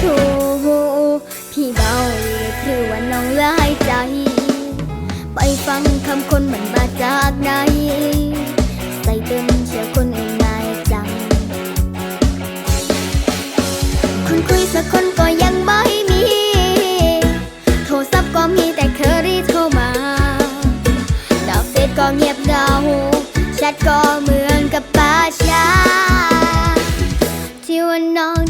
ชูพี่เบาเลยคือว่าน้องลายใจ ไปฟังคำคนมันมาจากไหน ใส่เต็มเชื่อคนอื่นง่ายจังคุณคุยสักคนก็ยังไม่มี โทรศัพท์ก็มีแต่เคอรี่โทรมาดอวเฟซก็เงียบเหงาแชทก็เหมือนกับป่าช้าที่วันน้อง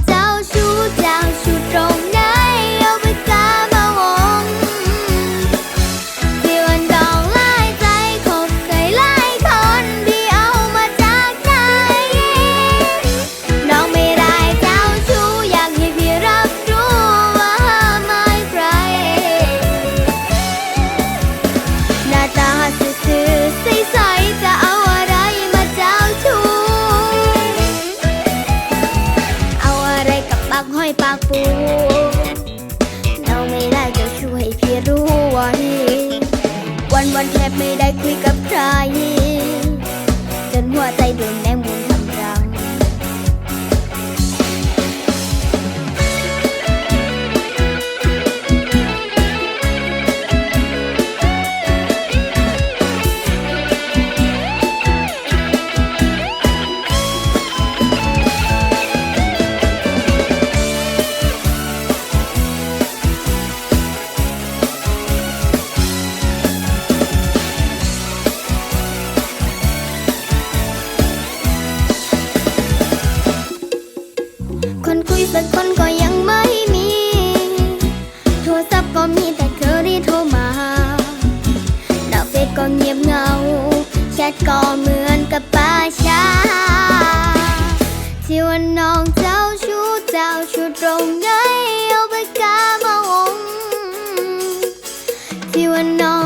ไว้ วันวันแทบไม่ได้คุยกับใครจนหัวใจโดน สักคนก็ยังไม่มี โทรศัพท์ก็มีแต่เคอรี่โทรมาดาวเฟซก็เงียบเงา แชทก็เหมือนกับป่าช้า ที่วันน้องเจ้าชู้เจ้าชู้ตรงไหนเอาไปกามาวงที่วัาน้อง